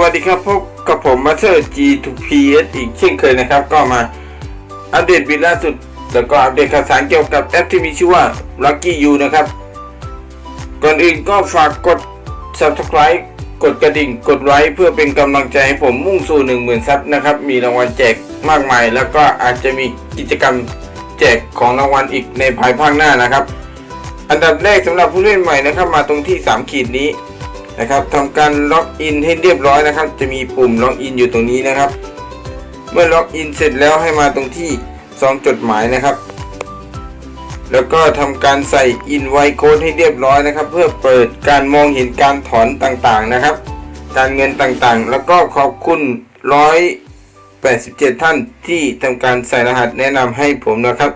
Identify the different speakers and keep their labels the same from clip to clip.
Speaker 1: วัสดีครับพบกับผมมาเตอร์ G2PS อีกเช่นเคยนะครับ ก็มาอัปเดตบิลล่าสุด แล้วก็อัปเดตข่าวสารเกี่ยวกับแอปที่มีชื่อว่า Lucky You นะครับ ก่อนอื่นก็ฝากกด Subscribe กดกระดิ่ง กดไลค์เพื่อเป็นกำลังใจให้ผมมุ่งสู่ 10,000 ซับนะครับ มีรางวัลแจกมากมาย แล้วก็อาจจะมีกิจกรรมแจกของรางวัลอีกในภายภาคหน้านะครับ อันดับแรกสำหรับผู้เล่นใหม่นะครับ มาตรงที่ 3 ขีดนี้ นะครับทำการล็อกอินให้เรียบร้อยนะครับ จะมีปุ่มล็อกอินอยู่ตรงนี้นะครับ เมื่อล็อกอินเสร็จแล้วให้มาตรงที่ซองจดหมายนะครับ แล้วก็ทำการใส่อินไวโค้ดให้เรียบร้อยนะครับ เพื่อเปิดการมองเห็นการถอนต่างๆนะครับ การเงินต่างๆ แล้วก็ขอบคุณ187ท่านที่ทำการใส่รหัสแนะนำให้ผมนะครับ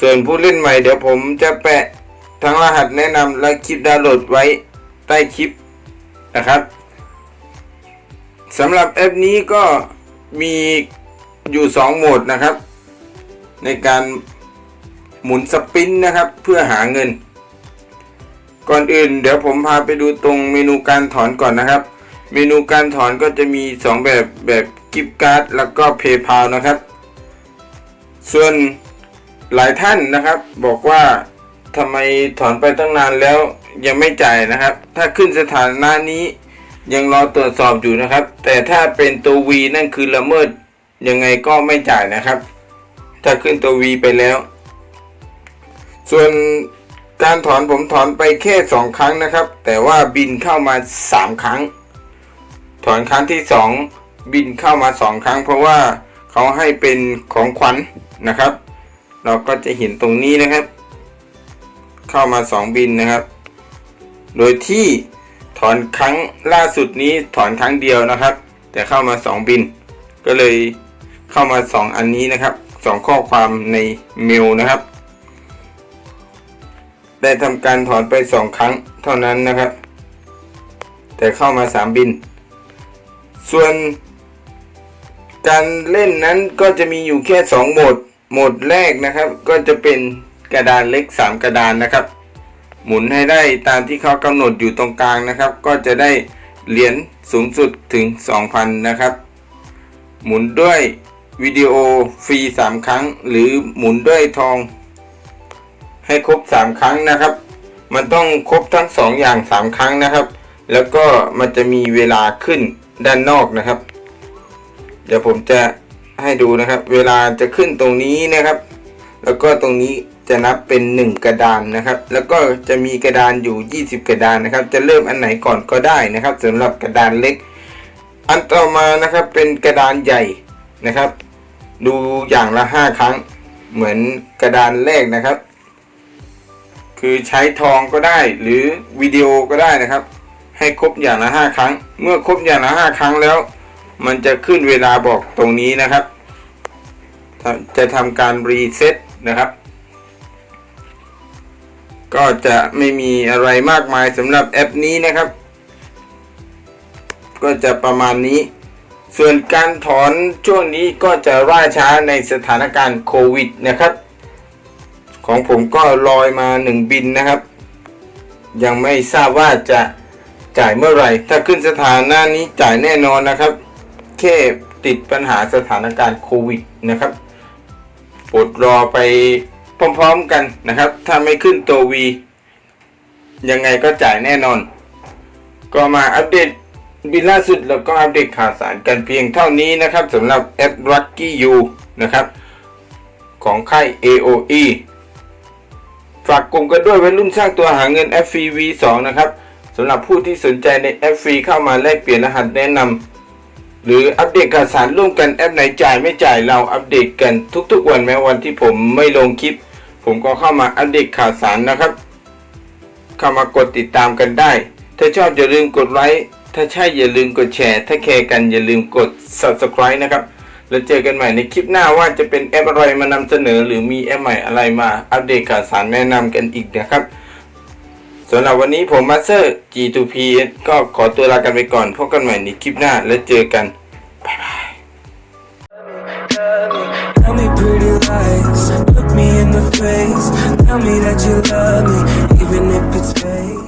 Speaker 1: ส่วนผู้เล่นใหม่เดี๋ยวผมจะแปะทั้งรหัสแนะนำและคลิปดาวน์โหลดไว้ ใต้คลิปนะครับสำหรับแอปนี้ก็มีอยู่ 2 โหมดนะครับ ในการหมุนสปินนะครับ เพื่อหาเงิน ก่อนอื่นเดี๋ยวผมพาไปดูตรงเมนูการถอนก่อนนะครับ เมนูการถอนก็จะมี 2 แบบแบบกิฟต์การ์ดแล้วก็เพย์พานะครับ ส่วนหลายท่านนะครับ บอกว่าทำไมถอนไปตั้งนานแล้ว ยังไม่จ่ายนะครับ ถ้าขึ้นสถานะนี้ยังรอตรวจสอบอยู่นะครับ แต่ถ้าเป็นตัว V นั่นคือละเมิดยังไงก็ไม่จ่ายนะครับ ถ้าขึ้นตัว V ไปแล้ว ส่วนการถอนผมถอนไปแค่ 2 ครั้งนะครับ แต่ว่าบินเข้ามา 3 ครั้ง ถอนครั้งที่ 2 บินเข้ามา 2 ครั้ง เพราะว่าเขาให้เป็นของขวัญนะครับ เราก็จะเห็นตรงนี้นะครับ เข้ามา 2 บินนะครับ โดยที่ถอนครั้งล่าสุดนี้ถอนครั้งเดียวนะครับ แต่เข้ามา 2 บิน ก็เลยเข้ามา 2 อันนี้นะครับ 2 ข้อความในเมลนะครับ ได้ทำการถอนไป 2 ครั้งเท่านั้นนะครับ แต่เข้ามา 3 บิน ส่วนการเล่นนั้นก็จะมีอยู่แค่ 2 โหมด โหมดแรกนะครับ ก็จะเป็นกระดานเล็ก 3 กระดานนะครับ หมุนให้ได้ตามที่เขากำหนดอยู่ตรงกลางนะครับ ก็จะได้เหรียญสูงสุดถึง 2,000 นะครับ หมุนด้วยวิดีโอฟรี 3 ครั้ง หรือหมุนด้วยทอง ให้ครบ 3 ครั้งนะครับ มันต้องครบทั้ง 2 อย่าง 3 ครั้งนะครับ แล้วก็มันจะมีเวลาขึ้นด้านนอกนะครับ เดี๋ยวผมจะให้ดูนะครับ เวลาจะขึ้นตรงนี้นะครับ แล้วก็ตรงนี้จะนับเป็น 1 กระดานนะครับ แล้วก็จะมีกระดานอยู่ 20 กระดานนะครับ จะเริ่มอันไหนก่อนก็ได้นะครับสำหรับกระดานเล็ก อันต่อมานะครับเป็นกระดานใหญ่นะครับ ดูอย่างละ 5 ครั้ง เหมือนกระดานแรกนะครับ คือใช้ทองก็ได้หรือวิดีโอก็ได้นะครับ ให้ครบอย่างละ 5 ครั้ง เมื่อครบอย่างละ 5 ครั้งแล้ว มันจะขึ้นเวลาบอกตรงนี้นะครับ จะทำการรีเซ็ต นะครับ ก็จะไม่มีอะไรมากมายสำหรับแอปนี้นะครับ ก็จะประมาณนี้ ส่วนการถอนช่วงนี้ก็จะล่าช้าในสถานการณ์โควิดนะครับ ของผมก็ลอยมา1บินนะครับ ยังไม่ทราบว่าจะจ่ายเมื่อไหร่ ถ้าขึ้นสถานะนี้จ่ายแน่นอนนะครับ แค่ติดปัญหาสถานการณ์โควิดนะครับ อดรอไปพร้อมๆกันนะครับ ถ้าไม่ขึ้นตัว V ยังไงก็จ่ายแน่นอน ก็มาอัปเดตบินล่าสุดแล้วก็อัปเดตข่าวสารกันเพียงเท่านี้นะครับสำหรับแอป Lucky You นะครับ ของค่าย AOE ฝากกลุ่มกันด้วยวัยรุ่นสร้างตัวหาเงิน f อ V2 นะครับสำหรับผู้ที่สนใจใน f อเข้ามาแลกเปลี่ยนรหัสแนะนำ หรืออัปเดตข่าวสารร่วมกันแอปไหนจ่ายไม่จ่ายเราอัปเดตกันทุกๆวันแม้วันที่ผมไม่ลงคลิป ผมก็เข้ามาอัปเดตข่าวสารนะครับ เข้ามากดติดตามกันได้ ถ้าชอบอย่าลืมกดไลค์ถ้าใช่อย่าลืมกดแชร์ ถ้าแคร์กันอย่าลืมกด subscribe นะครับ แล้วเจอกันใหม่ในคลิปหน้าว่าจะเป็นแอปอะไรมานำเสนอ หรือมีแอปใหม่อะไรมาอัปเดตข่าวสารแนะนำกันอีกนะครับ สำหรับวันนี้ผมมาสเตอร์ G2P ก็ขอตัวลากันไปก่อน พบกันใหม่ในคลิปหน้าแล้วเจอกัน บ๊ายบาย
Speaker 2: Tell me pretty lies, look me in the face. Tell me that you love me, even if it's fake.